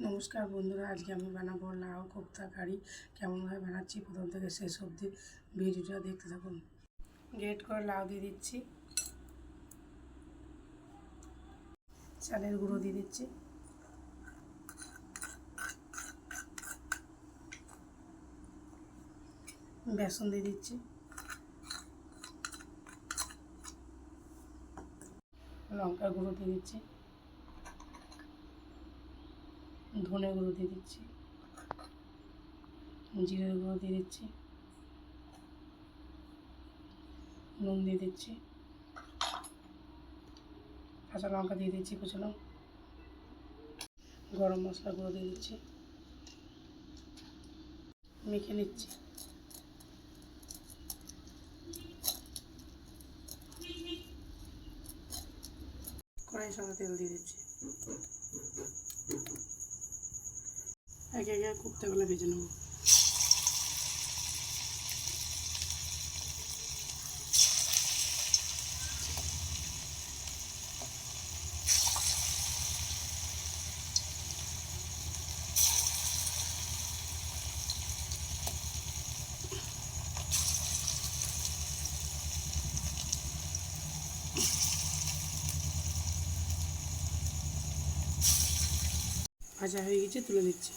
নমস্কার বন্ধুরা, আজকে আমি বানাবো লাউ কোপ্তা কারি কেমনভাবে বানাচ্ছি, প্রথম থেকে শেষ অবধি ভিডিওটা দেখতে থাকুন। গ্রেট করে লাউ দিয়ে দিচ্ছি। চালের গুঁড়ো দিয়ে দিচ্ছি। বেসন দিয়ে দিচ্ছি। লঙ্কার গুঁড়ো দিয়ে দিচ্ছি। ধনে গুঁড়ো দিয়ে দিচ্ছি। জিরের গুঁড়ো দিয়ে দিচ্ছি। নুন দিয়ে দিচ্ছি। কাঁচা লঙ্কা দিয়ে দিচ্ছি কুচনো। গরম মশলা গুঁড়ো দিয়ে দিচ্ছি। মেখে নিচ্ছি। কড়াই সাদা তেল দিয়ে দিচ্ছি। একে একে কুপ্তাগুলো ভেজে নেব। ভাজা হয়ে গেছে তুলে নিচ্ছি।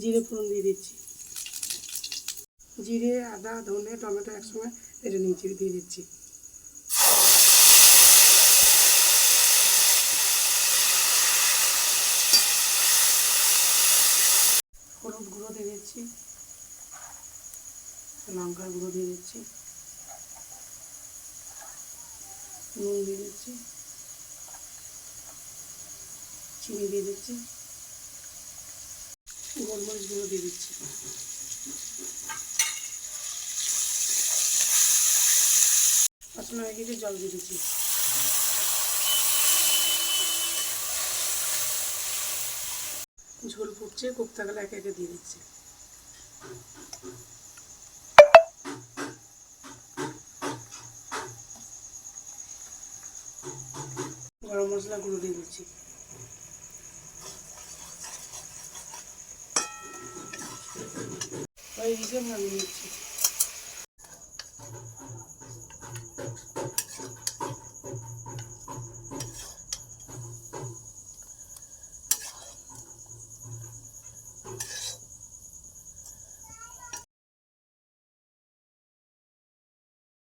জিরে ফোড়ন দিয়ে দিচ্ছি। জিরে, আদা, ধনে, টমেটো একসঙ্গে এটা নিচে দিয়ে দিচ্ছি। হলুদ গুঁড়ো দিয়ে দিচ্ছি। লঙ্কার গুঁড়ো দিয়ে দিচ্ছি। নুন দিয়ে দিচ্ছি। চিনি দিয়ে দিচ্ছি। গোলমরিচ দিয়ে দিচ্ছি। গেছে জল দিয়ে দিচ্ছি। ঝোল ফুটছে, কোপ্তাগুলো একে একে দিয়ে দিচ্ছি। গরম মশলা গুঁড়ো দিয়ে দিচ্ছি। হয়ে গেছে নামিয়ে নিচ্ছি